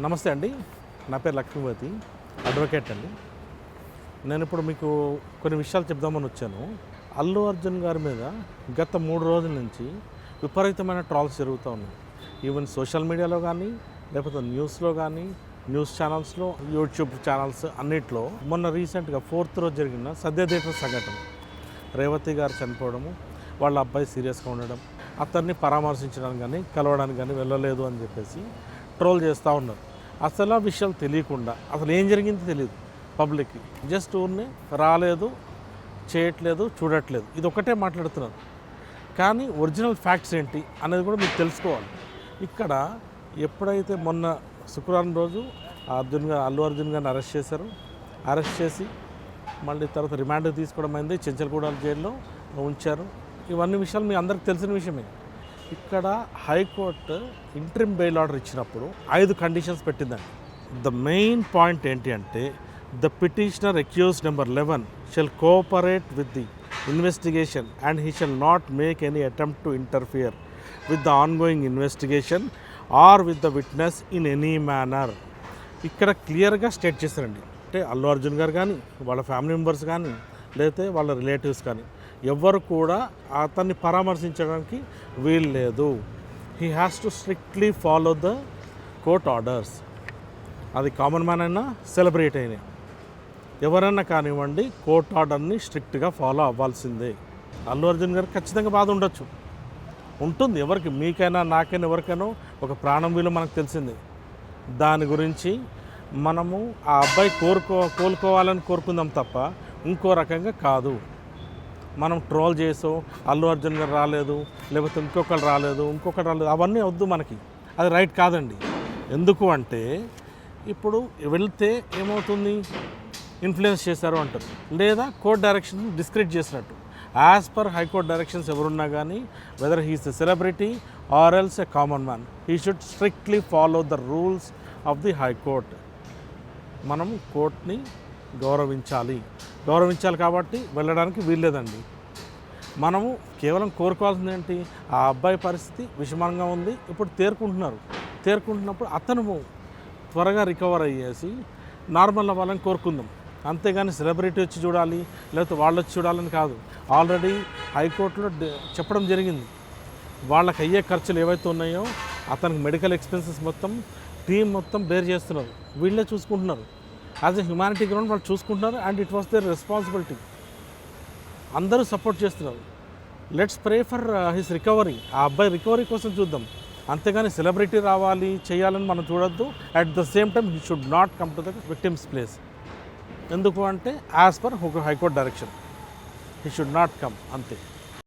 నమస్తే అండి. నా పేరు లక్ష్మీవతి అడ్వకేట్ అండి. నేను ఇప్పుడు మీకు కొన్ని విషయాలు చెప్దామని వచ్చాను. అల్లు అర్జున్ గారి మీద గత మూడు రోజుల నుంచి విపరీతమైన ట్రాల్స్ జరుగుతూ ఉన్నాయి. ఈవెన్ సోషల్ మీడియాలో కానీ లేకపోతే న్యూస్లో కానీ న్యూస్ ఛానల్స్లో యూట్యూబ్ ఛానల్స్ అన్నిట్లో మొన్న రీసెంట్గా ఫోర్త్ రోజు జరిగిన సద్యదేశ సంఘటన. రేవతి గారు చనిపోవడము వాళ్ళ అబ్బాయి సీరియస్గా ఉండడం అతన్ని పరామర్శించడానికి కానీ కలవడానికి కానీ వెళ్ళలేదు అని చెప్పేసి ట్రోల్ చేస్తూ ఉన్నారు. అసలు ఆ విషయాలు తెలియకుండా అసలు ఏం జరిగింది తెలియదు పబ్లిక్కి. జస్ట్ ఊరిని రాలేదు చేయట్లేదు చూడట్లేదు. ఇది ఒకటే మాట్లాడుతున్నారు. కానీ ఒరిజినల్ ఫ్యాక్ట్స్ ఏంటి అనేది కూడా మీకు తెలుసుకోవాలి. ఇక్కడ ఎప్పుడైతే మొన్న శుక్రవారం రోజు అర్జున్ గారు అల్లు అర్జున్ గారిని అరెస్ట్ చేశారు అరెస్ట్ చేసి మళ్ళీ తర్వాత రిమాండ్ తీసుకోవడం అయింది. చెంచల్గూడ జైల్లో ఉంచారు. ఇవన్నీ విషయాలు మీ అందరికి తెలిసిన విషయమే. ఇక్కడ హైకోర్టు ఇంట్రిమ్ బెయిల్ ఆర్డర్ ఇచ్చినప్పుడు ఐదు కండిషన్స్ పెట్టిందండి. ద మెయిన్ పాయింట్ ఏంటి అంటే the petitioner accused number eleven shall cooperate with the investigation and he shall not make any attempt to interfere with the ongoing investigation or with the witness in any manner ఇక్కడ క్లియర్గా state చేశారండి. అంటే అల్లు అర్జున్ గారు కానీ వాళ్ళ family members కానీ లేకపోతే వాళ్ళ రిలేటివ్స్ కానీ ఎవ్వరు కూడా అతన్ని పరామర్శించడానికి వీలు లేదు he has to strictly follow the court orders అది కామన్ మ్యాన్ అయినా సెలబ్రేట్ అయినా. ఎవరైనా కానివ్వండి కోర్ట్ ఆర్డర్ని స్ట్రిక్ట్గా ఫాలో అవ్వాల్సిందే. అల్లు అర్జున్ గారికి ఖచ్చితంగా బాధ ఉండొచ్చు. ఉంటుంది ఎవరికి మీకైనా నాకైనా ఎవరికైనా ఒక ప్రాణం విలువ మనకు తెలిసింది. దాని గురించి మనము ఆ అబ్బాయి కోరుకో కోలుకోవాలని కోరుకుందాం తప్ప ఇంకో రకంగా కాదు. మనం ట్రోల్ చేసో అల్లు అర్జున్ గారు రాలేదు లేకపోతే ఇంకొకరు రాలేదు ఇంకొకరు రాలేదు అవన్నీ వద్దు మనకి. అది రైట్ కాదండి. ఎందుకు అంటే ఇప్పుడు వెళ్తే ఏమవుతుంది? ఇన్ఫ్లుయెన్స్ చేశారు అంటారు. లేదా కోర్ట్ డైరెక్షన్ డిస్క్రిట్ చేసినట్టు. As per high court directions ఎవరున్నా కానీ whether he's a celebrity or else a common man he should strictly follow the rules of the high court మనం కోర్ట్ని గౌరవించాలి. గౌరవించాలి కాబట్టి వెళ్ళడానికి వీల్లేదండి. మనము కేవలం కోరుకోవాల్సింది ఏంటి ఆ అబ్బాయి పరిస్థితి విషమంగా ఉంది. ఇప్పుడు తేరుకుంటున్నారు. తేరుకుంటున్నప్పుడు అతను త్వరగా రికవర్ అయ్యేసి నార్మల్ అవ్వాలని కోరుకుందాం. అంతేగాని సెలబ్రిటీ వచ్చి చూడాలి లేకపోతే వాళ్ళు వచ్చి చూడాలని కాదు. ఆల్రెడీ హైకోర్టులో చెప్పడం జరిగింది. వాళ్ళకి అయ్యే ఖర్చులు ఏవైతే ఉన్నాయో అతనికి మెడికల్ ఎక్స్పెన్సెస్ మొత్తం టీం మొత్తం బేర్ చేస్తున్నారు. వీళ్ళే చూసుకుంటున్నారు. యాజ్ ఎ హ్యుమానిటీ గ్రౌండ్ వాళ్ళు చూసుకుంటున్నారు and it was there responsibility అందరూ సపోర్ట్ చేస్తున్నారు. Let's pray for his recovery ఆ అబ్బాయి రికవరీ కోసం చూద్దాం. అంతేగాని సెలబ్రిటీ రావాలి చేయాలని మనం చూడొద్దు. At the same time he should not come to the victims place ఎందుకు అంటే as per high court direction he should not come అంతే.